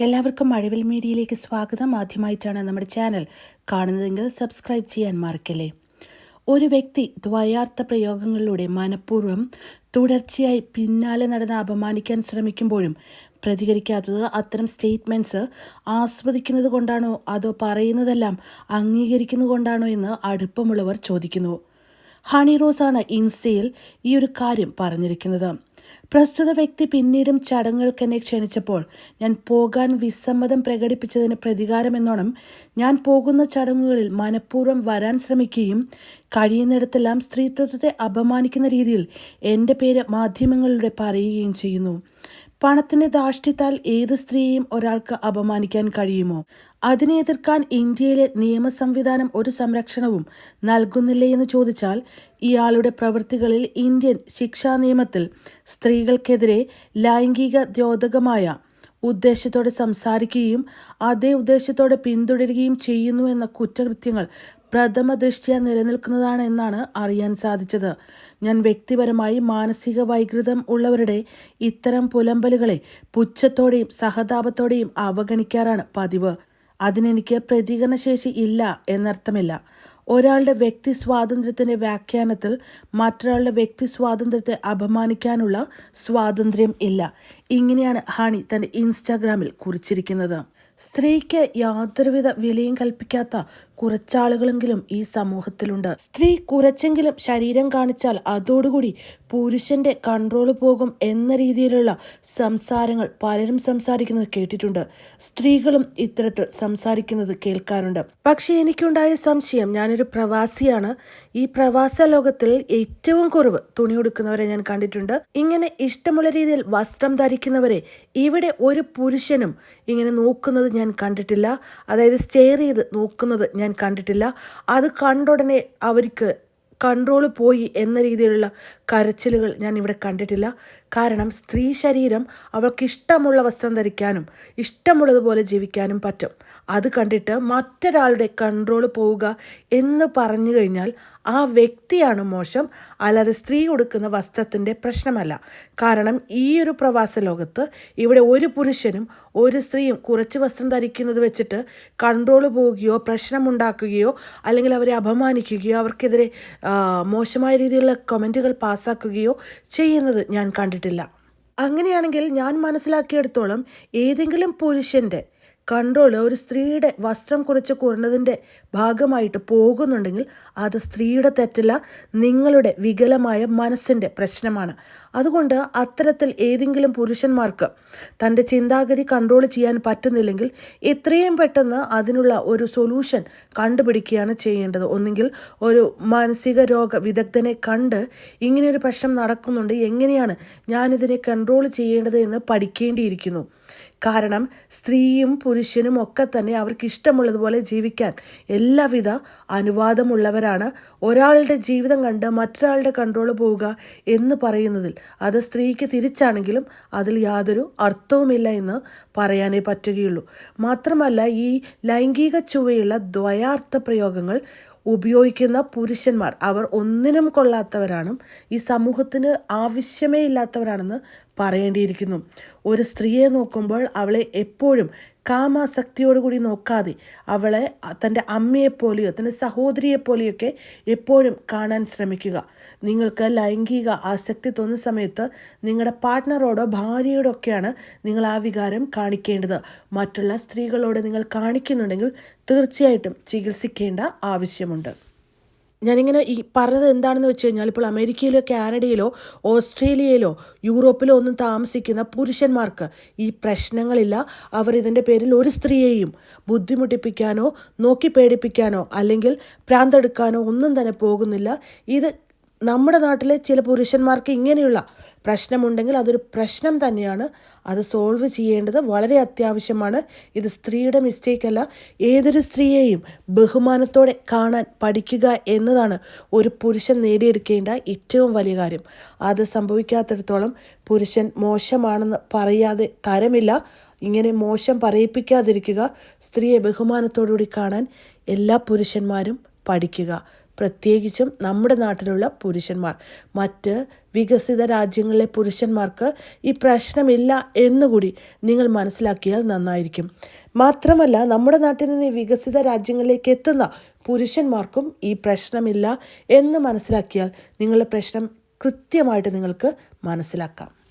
എല്ലാവർക്കും മഴവിൽ മീഡിയയിലേക്ക് സ്വാഗതം. ആദ്യമായിട്ടാണ് നമ്മുടെ ചാനൽ കാണുന്നതെങ്കിൽ സബ്സ്ക്രൈബ് ചെയ്യാൻ മറക്കല്ലേ. ഒരു വ്യക്തി ദ്വയാർത്ഥ പ്രയോഗങ്ങളിലൂടെ മനഃപൂർവം തുടർച്ചയായി പിന്നാലെ നടന്ന് അപമാനിക്കാൻ ശ്രമിക്കുമ്പോഴും പ്രതികരിക്കാത്തത് അത്തരം സ്റ്റേറ്റ്മെന്റ്സ് ആസ്വദിക്കുന്നത് കൊണ്ടാണോ അതോ പറയുന്നതെല്ലാം അംഗീകരിക്കുന്നത് കൊണ്ടാണോ എന്ന് അടുപ്പമുള്ളവർ ചോദിക്കുന്നു. ഹണി റോസാണ് ഇൻസ്റ്റയിൽ ഈ ഒരു കാര്യം പറഞ്ഞിരിക്കുന്നത്. പ്രസ്തുത വ്യക്തി പിന്നീടും ചടങ്ങുകൾക്ക് എന്നെ ക്ഷണിച്ചപ്പോൾ ഞാൻ പോകാൻ വിസമ്മതം പ്രകടിപ്പിച്ചതിന് പ്രതികാരമെന്നോണം ഞാൻ പോകുന്ന ചടങ്ങുകളിൽ മനഃപൂർവം വരാൻ ശ്രമിക്കുകയും കഴിയുന്നിടത്തെല്ലാം സ്ത്രീത്വത്തെ അപമാനിക്കുന്ന രീതിയിൽ എന്റെ പേര് മാധ്യമങ്ങളിലൂടെ പറയുകയും ചെയ്യുന്നു. പണത്തിന്റെ ധാർഷ്ട്യത്താൽ ഏത് സ്ത്രീയെയും ഒരാൾക്ക് അപമാനിക്കാൻ കഴിയുമോ? അതിനെ എതിർക്കാൻ ഇന്ത്യയിലെ നിയമ സംവിധാനം ഒരു സംരക്ഷണവും നൽകുന്നില്ലേ എന്ന് ചോദിച്ചാൽ ഇയാളുടെ പ്രവൃത്തികളിൽ ഇന്ത്യൻ ശിക്ഷാ നിയമത്തിൽ സ്ത്രീകൾക്കെതിരെ ലൈംഗിക ദ്യോതകമായ ഉദ്ദേശത്തോടെ സംസാരിക്കുകയും അതേ ഉദ്ദേശത്തോടെ പിന്തുടരുകയും ചെയ്യുന്നു എന്ന കുറ്റകൃത്യങ്ങൾ പ്രഥമ ദൃഷ്ടിയ നിലനിൽക്കുന്നതാണ് എന്നാണ് അറിയാൻ സാധിച്ചത്. ഞാൻ വ്യക്തിപരമായി മാനസിക വൈകൃതം ഉള്ളവരുടെ ഇത്തരം പുലമ്പലുകളെ പുച്ഛത്തോടെയും സഹതാപത്തോടെയും അവഗണിക്കാറാണ് പതിവ്. അതിനെനിക്ക് പ്രതികരണശേഷി ഇല്ല എന്നർത്ഥമില്ല. ഒരാളുടെ വ്യക്തി സ്വാതന്ത്ര്യത്തിന്റെ വ്യാഖ്യാനത്തിൽ മറ്റൊരാളുടെ വ്യക്തി സ്വാതന്ത്ര്യത്തെ അപമാനിക്കാനുള്ള സ്വാതന്ത്ര്യം ഇല്ല. ഇങ്ങനെയാണ് ഹണി തന്റെ ഇൻസ്റ്റാഗ്രാമിൽ കുറിച്ചിരിക്കുന്നത്. സ്ത്രീക്ക് യാതൊരുവിധ വിലയും കൽപ്പിക്കാത്ത കുറച്ചാളുകളെങ്കിലും ഈ സമൂഹത്തിലുണ്ട്. സ്ത്രീ കുറച്ചെങ്കിലും ശരീരം കാണിച്ചാൽ അതോടുകൂടി പുരുഷന്റെ കൺട്രോൾ പോകും എന്ന രീതിയിലുള്ള സംസാരങ്ങൾ പലരും സംസാരിക്കുന്നത് കേട്ടിട്ടുണ്ട്. സ്ത്രീകളും ഇത്തരത്തിൽ സംസാരിക്കുന്നത് കേൾക്കാറുണ്ട്. പക്ഷേ എനിക്കുണ്ടായ സംശയം ഞാനൊരു പ്രവാസിയാണ്. ഈ പ്രവാസ ലോകത്തിൽ ഏറ്റവും കുറവ് തുണി ഉടുക്കുന്നവരെ ഞാൻ കണ്ടിട്ടുണ്ട്. ഇങ്ങനെ ഇഷ്ടമുള്ള രീതിയിൽ വസ്ത്രം ധരിക്കുന്നവരെ ഇവിടെ ഒരു പുരുഷനും ഇങ്ങനെ നോക്കുന്നത് ഞാൻ കണ്ടിട്ടില്ല. അതായത് സ്റ്റെയർ ചെയ്ത് നോക്കുന്നത് ഞാൻ കണ്ടിട്ടില്ല. അത് കണ്ടുടനെ അവർക്ക് കൺട്രോൾ പോയി എന്ന രീതിയിലുള്ള കരച്ചിലുകൾ ഞാൻ ഇവിടെ കണ്ടിട്ടില്ല. കാരണം സ്ത്രീ ശരീരം അവൾക്ക് ഇഷ്ടമുള്ള വസ്ത്രം ധരിക്കാനും ഇഷ്ടമുള്ളതുപോലെ ജീവിക്കാനും പറ്റും. അത് കണ്ടിട്ട് മറ്റൊരാളുടെ കൺട്രോൾ പോവുക എന്ന് പറഞ്ഞു കഴിഞ്ഞാൽ ആ വ്യക്തിയാണ് മോശം. അല്ലാതെ സ്ത്രീ കൊടുക്കുന്ന വസ്ത്രത്തിന്റെ പ്രശ്നമല്ല. കാരണം ഈ ഒരു പ്രവാസ ലോകത്ത് ഇവിടെ ഒരു പുരുഷനും ഒരു സ്ത്രീയും കുറച്ച് വസ്ത്രം ധരിക്കുന്നത് വെച്ചിട്ട് കൺട്രോൾ പോവുകയോ പ്രശ്നമുണ്ടാക്കുകയോ അല്ലെങ്കിൽ അവരെ അപമാനിക്കുകയോ അവർക്കെതിരെ മോശമായ രീതിയിലുള്ള കമന്റുകൾ പാസ്സാക്കുകയോ ചെയ്യുന്നത് ഞാൻ കണ്ടിട്ടില്ല അങ്ങനെയാണെങ്കിൽ ഞാൻ മനസ്സിലാക്കിയെടുത്തോളം ഏതെങ്കിലും പുരുഷന്റെ കൺട്രോൾ ഒരു സ്ത്രീയുടെ വസ്ത്രം കുറച്ച് കുറഞ്ഞതിന്റെ ഭാഗമായിട്ട് പോകുന്നുണ്ടെങ്കിൽ അത് സ്ത്രീയുടെ തെറ്റല്ല നിങ്ങളുടെ വികലമായ മനസ്സിന്റെ പ്രശ്നമാണ്. അതുകൊണ്ട് അത്തരത്തിൽ ഏതെങ്കിലും പുരുഷന്മാർക്ക് തന്റെ ചിന്താഗതി കൺട്രോൾ ചെയ്യാൻ പറ്റുന്നില്ലെങ്കിൽ എത്രയും പെട്ടെന്ന് അതിനുള്ള ഒരു സൊല്യൂഷൻ കണ്ടുപിടിക്കുകയാണ് ചെയ്യേണ്ടത്. ഒന്നുകിൽ ഒരു മാനസിക രോഗ വിദഗ്ധനെ കണ്ട് ഇങ്ങനെയൊരു പ്രശ്നം നടക്കുന്നുണ്ട് എങ്ങനെയാണ് ഞാനിതിനെ കൺട്രോൾ ചെയ്യേണ്ടത് എന്ന് പഠിക്കേണ്ടിയിരിക്കുന്നു. കാരണം സ്ത്രീയും പുരുഷനും ഒക്കെ തന്നെ അവർക്ക് ഇഷ്ടമുള്ളതുപോലെ ജീവിക്കാൻ എല്ലാവിധ അനുവാദമുള്ളവരാണ്. ഒരാളുടെ ജീവിതം കണ്ട് മറ്റൊരാളുടെ കൺട്രോൾ പോവുക എന്ന് പറയുന്നതിൽ അത് സ്ത്രീക്ക് തിരിച്ചാണെങ്കിലും അതിൽ യാതൊരു അർത്ഥവുമില്ല എന്ന് പറയാനേ പറ്റുകയുള്ളൂ. മാത്രമല്ല ഈ ലൈംഗിക ചുവയുള്ള ദ്വയാർത്ഥ പ്രയോഗങ്ങൾ ഉപയോഗിക്കുന്ന പുരുഷന്മാർ. അവർ ഒന്നിനും കൊള്ളാത്തവരാണ് ഈ സമൂഹത്തിന് ആവശ്യമേ ഇല്ലാത്തവരാണെന്ന് പറയേണ്ടിയിരിക്കുന്നു. ഒരു സ്ത്രീയെ നോക്കുമ്പോൾ അവളെ എപ്പോഴും കാമാസക്തിയോടുകൂടി നോക്കാതെ അവളെ തന്റെ അമ്മയെപ്പോലെയോ തന്റെ സഹോദരിയെപ്പോലെയൊക്കെ എപ്പോഴും കാണാൻ ശ്രമിക്കുക. നിങ്ങൾക്ക് ലൈംഗിക ആസക്തി തോന്നുന്ന സമയത്ത് നിങ്ങളുടെ പാർട്ട്ണറോടോ ഭാര്യയോടോ ഒക്കെയാണ് നിങ്ങൾ ആ വികാരം കാണിക്കേണ്ടത്. മറ്റുള്ള സ്ത്രീകളോട് നിങ്ങൾ കാണിക്കുന്നുണ്ടെങ്കിൽ തീർച്ചയായിട്ടും ചികിത്സിക്കേണ്ട ആവശ്യമുണ്ട്. ഞാനിങ്ങനെ ഈ പറഞ്ഞത് എന്താണെന്ന് വെച്ച് കഴിഞ്ഞാൽ ഇപ്പോൾ അമേരിക്കയിലോ കാനഡയിലോ ഓസ്ട്രേലിയയിലോ യൂറോപ്പിലോ ഒന്നും താമസിക്കുന്ന പുരുഷന്മാർക്ക് ഈ പ്രശ്നങ്ങളില്ല. അവർ ഇതിന്റെ പേരിൽ ഒരു സ്ത്രീയെയും ബുദ്ധിമുട്ടിപ്പിക്കാനോ നോക്കി പേടിപ്പിക്കാനോ അല്ലെങ്കിൽ പ്രാന്തെടുക്കാനോ ഒന്നും തന്നെ പോകുന്നില്ല. ഇത് നമ്മുടെ നാട്ടിലെ ചില പുരുഷന്മാർക്ക് ഇങ്ങനെയുള്ള പ്രശ്നമുണ്ടെങ്കിൽ അതൊരു പ്രശ്നം തന്നെയാണ്. അത് സോൾവ് ചെയ്യേണ്ടത് വളരെ അത്യാവശ്യമാണ്. ഇത് സ്ത്രീയുടെ മിസ്റ്റേക്ക് അല്ല. ഏതൊരു സ്ത്രീയെയും ബഹുമാനത്തോടെ കാണാൻ പഠിക്കുക എന്നതാണ് ഒരു പുരുഷൻ നേടിയെടുക്കേണ്ട ഏറ്റവും വലിയ കാര്യം. അത് സംഭവിക്കാത്തിടത്തോളം പുരുഷൻ മോശമാണെന്ന് പറയാതെ തരമില്ല. ഇങ്ങനെ മോശം പറയിപ്പിക്കാതിരിക്കുക സ്ത്രീയെ ബഹുമാനത്തോടുകൂടി കാണാൻ എല്ലാ പുരുഷന്മാരും പഠിക്കുക. പ്രത്യേകിച്ചും നമ്മുടെ നാട്ടിലുള്ള പുരുഷന്മാർ. മറ്റ് വികസിത രാജ്യങ്ങളിലെ പുരുഷന്മാർക്ക് ഈ പ്രശ്നമില്ല എന്നുകൂടി നിങ്ങൾ മനസ്സിലാക്കിയാൽ നന്നായിരിക്കും. മാത്രമല്ല നമ്മുടെ നാട്ടിൽ നിന്ന് വികസിത രാജ്യങ്ങളിലേക്ക് എത്തുന്ന പുരുഷന്മാർക്കും ഈ പ്രശ്നമില്ല എന്ന് മനസ്സിലാക്കിയാൽ നിങ്ങളുടെ പ്രശ്നം കൃത്യമായിട്ട് നിങ്ങൾക്ക് മനസ്സിലാക്കാം.